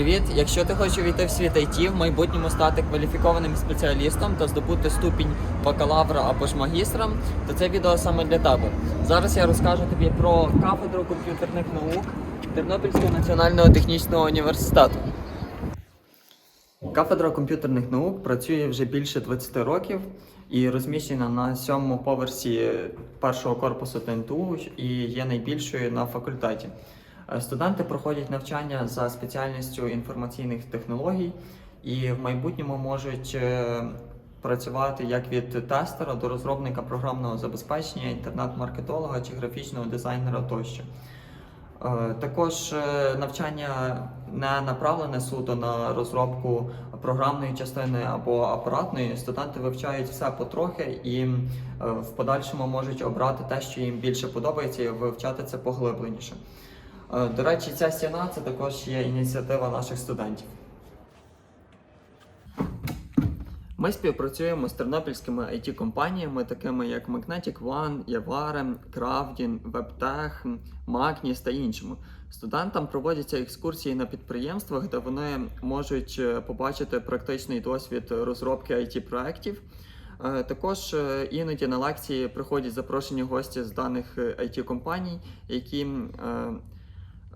Привіт! Якщо ти хочеш увійти в світ IT, в майбутньому стати кваліфікованим спеціалістом та здобути ступінь бакалавра або ж магістра, то це відео саме для тебе. Зараз я розкажу тобі про кафедру комп'ютерних наук Тернопільського національного технічного університету. Кафедра комп'ютерних наук працює вже більше 20 років і розміщена на сьомому поверсі першого корпусу ТНТУ і є найбільшою на факультеті. Е, Студенти проходять навчання за спеціальністю інформаційних технологій і в майбутньому можуть е, працювати як від тестера до розробника програмного забезпечення, інтернет-маркетолога чи графічного дизайнера тощо. Е, Також навчання не направлене суто на розробку програмної частини або апаратної. Студенти вивчають все потрохи і в подальшому можуть обрати те, що їм більше подобається, і вивчати це поглибленіше. Е, До речі, ця стіна це також є ініціатива наших студентів. Ми співпрацюємо з тернопільськими it компаніями такими як Magnetic One, Yavare, Crafdin, WebTech, Magnis та іншими. Студентам проводяться екскурсії на підприємствах, де вони можуть е, побачити практичний досвід розробки it проєктів Е, Також іноді на лекції приходять запрошені гості з даних it компаній, які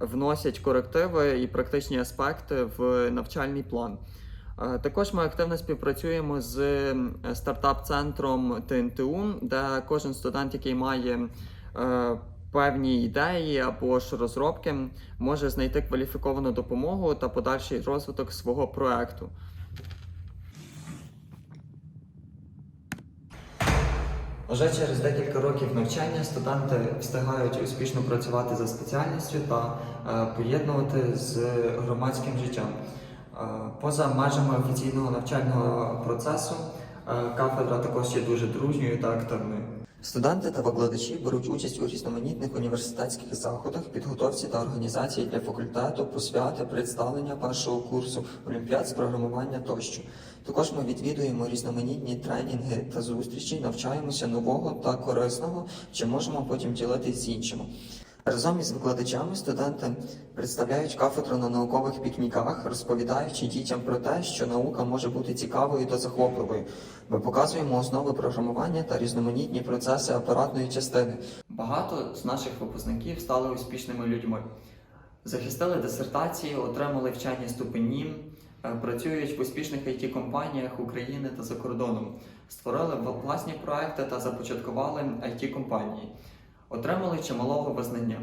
вносять корективи і практичні аспекти в навчальний план. Е, Також ми активно співпрацюємо з стартап-центром ТНТУ, де кожен студент, який має е, певні ідеї або ж розробки, може знайти кваліфіковану допомогу та подальший розвиток свого проекту. Вже через декілька років навчання студенти встигають успішно працювати за спеціальністю та е, поєднувати з громадським життям. Е, поза межами офіційного навчального процесу е, кафедра також є дуже дружньою та активною. Студенти та викладачі беруть участь у різноманітних університетських заходах, підготовці та організації для факультету, посвяти, представлення першого курсу, олімпіад з програмування тощо. Також ми відвідуємо різноманітні тренінги та зустрічі, навчаємося нового та корисного, чи можемо потім ділитися з іншими. Разом із викладачами студенти представляють кафедру на наукових пікніках, розповідаючи дітям про те, що наука може бути цікавою та захопливою. Ми показуємо основи програмування та різноманітні процеси апаратної частини. Багато з наших випускників стали успішними людьми. Захистили дисертації, отримали вчені ступені, е, працюють в успішних it компаніях України та за кордоном, створили власні проекти та започаткували it компанії, отримали чималого визнання.